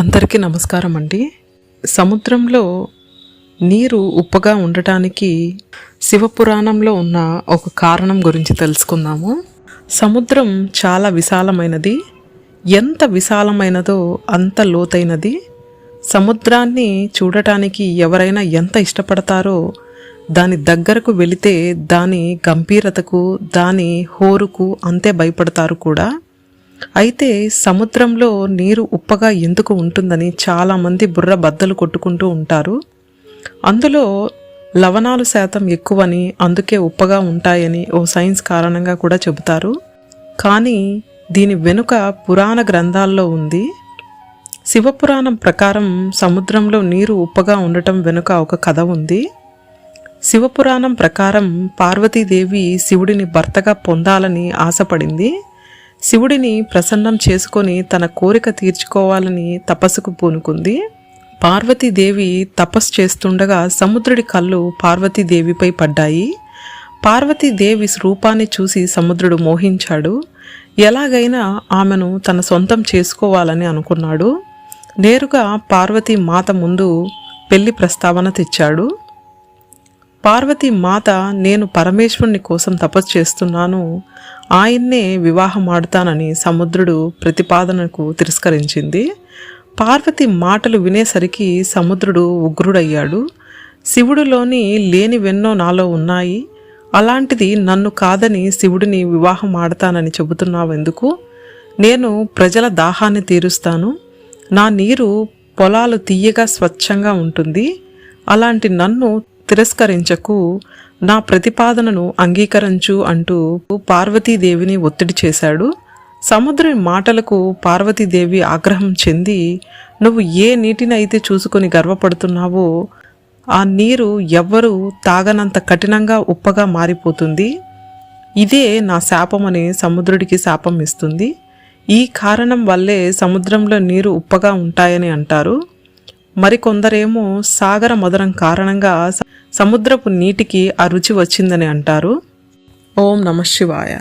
అందరికీ నమస్కారం అండి. సముద్రంలో నీరు ఉప్పగా ఉండటానికి శివపురాణంలో ఉన్న ఒక కారణం గురించి తెలుసుకుందాము. సముద్రం చాలా విశాలమైనది. ఎంత విశాలమైనదో అంత లోతైనది. సముద్రాన్ని చూడటానికి ఎవరైనా ఎంత ఇష్టపడతారో దాని దగ్గరకు వెళితే దాని గంభీరతకు దాని హోరుకు అంతే భయపడతారు కూడా. అయితే సముద్రంలో నీరు ఉప్పగా ఎందుకు ఉంటుందని చాలామంది బుర్ర బద్దలు కొట్టుకుంటూ ఉంటారు. అందులో లవణాలు శాతం ఎక్కువని అందుకే ఉప్పగా ఉంటాయని ఓ సైన్స్ కారణంగా కూడా చెబుతారు. కానీ దీని వెనుక పురాణ గ్రంథాల్లో ఉంది. శివపురాణం ప్రకారం సముద్రంలో నీరు ఉప్పగా ఉండటం వెనుక ఒక కథ ఉంది. శివపురాణం ప్రకారం పార్వతీదేవి శివుడిని భర్తగా పొందాలని ఆశపడింది. శివుడిని ప్రసన్నం చేసుకొని తన కోరిక తీర్చుకోవాలని తపస్సుకు పూనుకుంది. పార్వతీదేవి తపస్సు చేస్తుండగా సముద్రుడి కళ్ళు పార్వతీదేవిపై పడ్డాయి. పార్వతీదేవి రూపాన్ని చూసి సముద్రుడు మోహించాడు. ఎలాగైనా ఆమెను తన సొంతం చేసుకోవాలని అనుకున్నాడు. నేరుగా పార్వతీ మాత ముందు పెళ్ళి ప్రస్తావన తెచ్చాడు. పార్వతి మాత నేను పరమేశ్వరుని కోసం తపస్సు చేస్తున్నాను. ఆయన్నే వివాహం ఆడుతానని సముద్రుడు ప్రతిపాదనకు తిరస్కరించింది. పార్వతి మాటలు వినేసరికి సముద్రుడు ఉగ్రుడయ్యాడు. శివుడిలోని లేనివెన్నో నాలో ఉన్నాయి. అలాంటిది నన్ను కాదని శివుడిని వివాహం ఆడతానని చెబుతున్నావెందుకు? నేను ప్రజల దాహాన్ని తీరుస్తాను. నా నీరు పొలాలు తీయగా స్వచ్ఛంగా ఉంటుంది. అలాంటి నన్ను తిరస్కరించకు నా ప్రతిపాదనను అంగీకరించు అంటూ పార్వతీదేవిని ఒత్తిడి చేశాడు. సముద్రుని మాటలకు పార్వతీదేవి ఆగ్రహం చెంది నువ్వు ఏ నీటినైతే చూసుకొని గర్వపడుతున్నావో ఆ నీరు ఎవ్వరూ తాగనంత కఠినంగా ఉప్పగా మారిపోతుంది. ఇదే నా శాపమని సముద్రుడికి శాపం ఇస్తుంది. ఈ కారణం వల్లే సముద్రంలో నీరు ఉప్పగా ఉంటాయని అంటారు. మరికొందరేమో సాగర మధురం కారణంగా సముద్రపు నీటికి ఆ రుచి వచ్చిందని అంటారు. ఓం నమ శివాయ.